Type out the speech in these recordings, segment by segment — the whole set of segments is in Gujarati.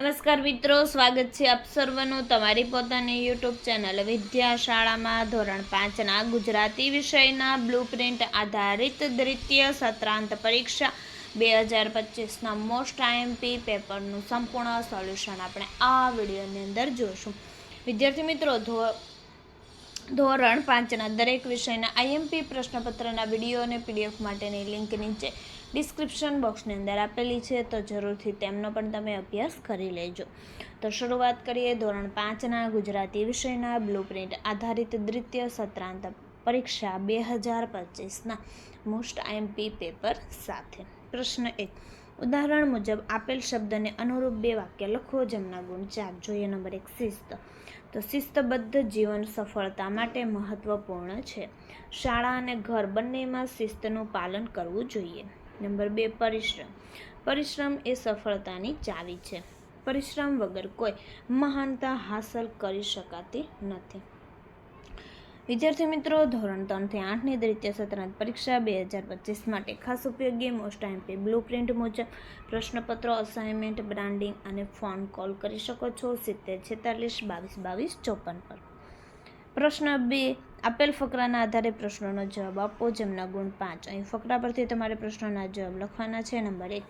નમસ્કાર મિત્રો, સ્વાગત છે આપ સર્વનું તમારી પોતાની યુટ્યુબ ચેનલ વિદ્યાશાળામાં ધોરણ પાંચના ગુજરાતી વિષયના બ્લુપ્રિન્ટ આધારિત દ્વિતીય સત્રાંત પરીક્ષા બે હજાર પચીસના મોસ્ટ આઈએમપી પેપરનું સંપૂર્ણ સોલ્યુશન આપણે આ વિડીયોની અંદર જોઈશું. વિદ્યાર્થી મિત્રો ધોરણ પાંચના દરેક વિષયના આઈએમપી પ્રશ્નપત્રના વીડિયો અને પીડીએફ માટેની લિંક નીચે ડિસ્ક્રિપ્શન બોક્સની અંદર આપેલી છે, તો જરૂરથી તેમનો પણ તમે અભ્યાસ કરી લેજો. તો શરૂઆત કરીએ ધોરણ પાંચના ગુજરાતી વિષયના બ્લુપ્રિન્ટ આધારિત દ્વિતીય સત્રાંત પરીક્ષા બે હજાર પચીસના મોસ્ટ આઈએમપી પેપર સાથે. પ્રશ્ન એક, ઉદાહરણ મુજબ આપેલ શબ્દને અનુરૂપ બે વાક્ય લખો, જેમના ગુણ ચાર. જોઈએ નંબર એક, શિસ્ત. તો શિસ્તબદ્ધ જીવન સફળતા માટે મહત્વપૂર્ણ છે. શાળા અને ઘર બંનેમાં શિસ્તનું પાલન કરવું જોઈએ. નંબર બે, પરિશ્રમ. પરિશ્રમ એ સફળતાની ચાવી છે. પરિશ્રમ વગર કોઈ મહાનતા હાંસલ કરી શકાતી નથી. વિદ્યાર્થી મિત્રો, ધોરણ ત્રણથી આઠની દ્વિતીય સત્રાંત પરીક્ષા બે હજાર પચીસ માટે ખાસ ઉપયોગી મોસ્ટ એમપી બ્લુ પ્રિન્ટ મુજબ પ્રશ્નપત્રો અસાઇનમેન્ટ બ્રાન્ડિંગ અને ફોન કોલ કરી શકો છો સિત્તેર, છેતાલીસ, બાવીસ બાવીસ, ચોપન પર. પ્રશ્ન બે, આપેલ ફકરાના આધારે પ્રશ્નોનો જવાબ આપો, જેમના ગુણ પાંચ. અહીં ફકરા પરથી તમારે પ્રશ્નોના જવાબ લખવાના છે. નંબર એક,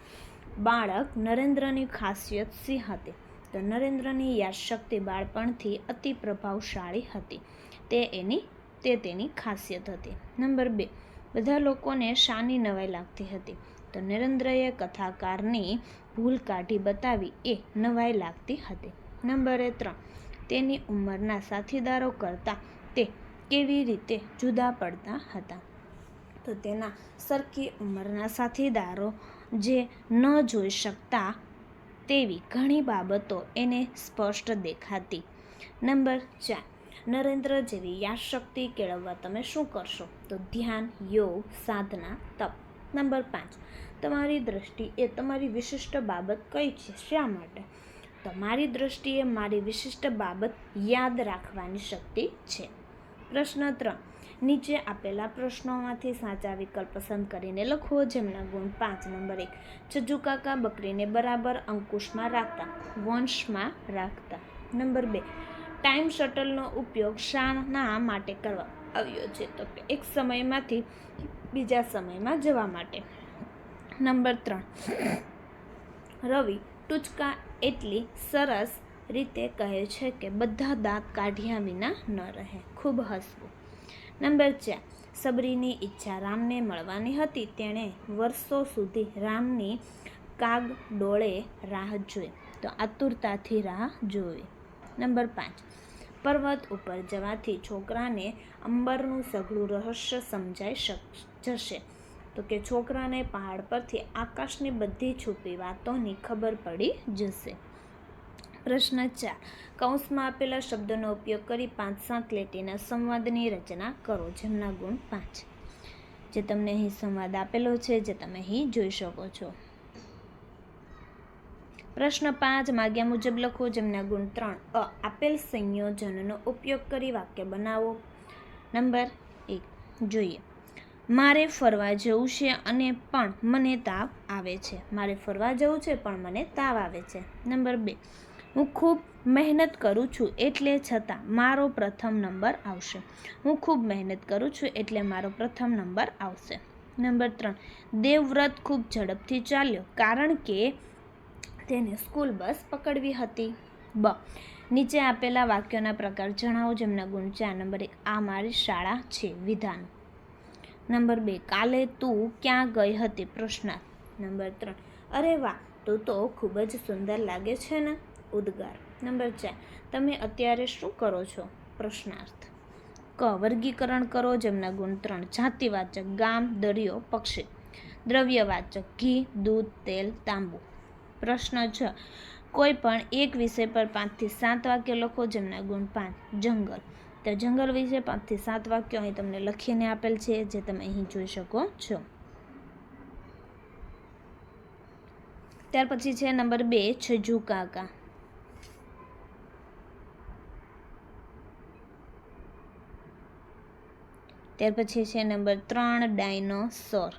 બાળક નરેન્દ્રની ખાસિયત શી હતી? તો નરેન્દ્રની યાદશક્તિ બાળપણથી અતિ પ્રભાવશાળી હતી. તે એની, તે તેની ખાસિયત હતી. નંબર બે, બધા લોકોને શાની નવાઈ લાગતી હતી. તો નરેન્દ્રએ કથાકારની ભૂલ કાઢી બતાવી એ નવાઈ લાગતી હતી. નંબર ત્રણ તેની ઉંમરના સાથીદારો કરતાં તે કેવી રીતે જુદા પડતા હતા? તો તેના સરખી ઉંમરના સાથીદારો જે ન જોઈ શકતા તેવી ઘણી બાબતો એને સ્પષ્ટ દેખાતી. નંબર ચાર, નરેન્દ્ર જેવી યાદશક્તિ કેળવવા તમે શું કરશો? તો ધ્યાન, યોગ, સાધના, તપ. નંબર પાંચ, તમારી દ્રષ્ટિએ તમારી વિશિષ્ટ બાબત કઈ છે? શા માટે? તમારી દ્રષ્ટિએ મારી વિશિષ્ટ બાબત યાદ રાખવાની શક્તિ છે. પ્રશ્ન ત્રણ. નીચે આપેલા પ્રશ્નોમાંથી સાચા વિકલ્પ પસંદ કરીને લખો, જેમના ગુણ પાંચ નંબર એક. છજુ કાકા બકરીને બરાબર અંકુશમાં રાખતા, વંશમાં રાખતા. નંબર બે. ટાઈમ શટલનો ઉપયોગ શાના માટે કરવા આવ્યો છે. તો કે એક સમયમાંથી બીજા સમયમાં જવા માટે. નંબર ત્રણ. રવિ, ટૂચકા એટલી સરસ રીતે કહે છે કે બધા દાંત કાઢ્યા વિના ન રહે. ખૂબ હસવું. નંબર ચાર, સબરીની ઈચ્છા રામને મળવાની હતી. તેણે વર્ષો સુધી રામની કાગ ડોળે રાહ જોઈ, તો આતુરતાથી રાહ જોઈ. નંબર પાંચ, પર્વત ઉપર જવાથી છોકરાને અંબરનું સઘળું રહસ્ય સમજાઈ શક, જશે. તો કે છોકરાને પહાડ પરથી આકાશની બધી છુપી વાતોની ખબર પડી જશે. પ્રશ્ન ચાર. કૌંસમાં આપેલા શબ્દોનો ઉપયોગ કરી પાંચ સાત લેટીના સંવાદની રચના કરો, જેમના ગુણ પાંચ. જે તમને અહીં સંવાદ આપેલો છે, જે તમે અહીં જોઈ શકો છો. પ્રશ્ન પાંચ. માગ્યા મુજબ લખો, જેમના ગુણ ત્રણ. અ. આપેલ સંયોજનનો ઉપયોગ કરી વાક્ય બનાવો. નંબર એક. જોઈએ. મારે ફરવા જવું છે અને પણ મને તાવ આવે છે. મારે ફરવા જવું છે પણ મને તાવ આવે છે. નંબર બે, હું ખૂબ મહેનત કરું છું એટલે છતાં મારો પ્રથમ નંબર આવશે. હું ખૂબ મહેનત કરું છું એટલે મારો પ્રથમ નંબર આવશે. નંબર ત્રણ, દેવવ્રત ખૂબ ઝડપથી ચાલ્યો કારણ કે તેને સ્કૂલ બસ પકડવી હતી. બ, નીચે આપેલા વાક્યોના પ્રકાર જણાવો જેમના ગુણ ચાર નંબર એક, આ મારી શાળા છે વિધાન. નંબર બે, કાલે તું ક્યાં ગઈ હતી? પ્રશ્નાર્થ નંબર ત્રણ, અરે વાહ, તું તો ખૂબ જ સુંદર લાગે છે ને, ઉદ્ગાર. નંબર ચાર, તમે અત્યારે શું કરો છો? પ્રશ્નાર્થ. ક, વર્ગીકરણ કરો, જેમના ગુણ ત્રણ, જાતિવાચક, ગામ, દરિયો, પક્ષી. દ્રવ્યવાચક, ઘી, દૂધ, તેલ, તાંબુ. પ્રશ્ન છ, કોઈ પણ એક વિષય પર પાંચથી સાત વાક્ય લખો, જેમના ગુણ પાંચ, જંગલ. તો જંગલ વિશે પાંચથી સાત વાક્યો અહીં તમને લખીને આપેલ છે, જે તમે અહીં જોઈ શકો છો. ત્યાર પછી છે નંબર બે, છજુ કાકા. ત્યાર પછી છે નંબર ત્રણ, ડાયનોસોર.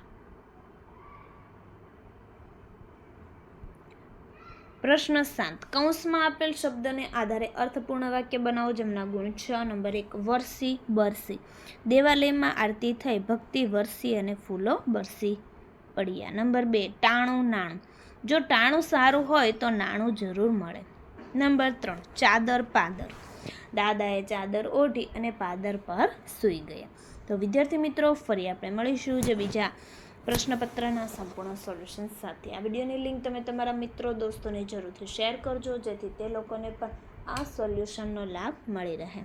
પ્રશ્ન સાત. કૌંસમાં આપેલ શબ્દને આધારે અર્થપૂર્ણ વાક્ય બનાવો જેમના ગુણ છ, નંબર એક, વરસી, બરસી. દેવાલયમાં આરતી થઈ, ભક્તિ વરસી અને ફૂલો બરસી પડ્યા. નંબર બે, ટાણું નાણું. જો ટાણું સારું હોય તો નાણું જરૂર મળે. નંબર ત્રણ, ચાદર પાદર. દાદાએ ચાદર ઓઢી અને પાદર પર સૂઈ ગયા. તો વિદ્યાર્થી મિત્રો, ફરી આપણે મળીશું જે બીજા પ્રશ્નપત્રના સંપૂર્ણ સોલ્યુશન સાથે આ વિડીયોની લિંક તમે તમારા મિત્રો, દોસ્તોને જરૂરથી શેર કરજો, જેથી તે લોકોને પણ આ સોલ્યુશનનો લાભ મળી રહે.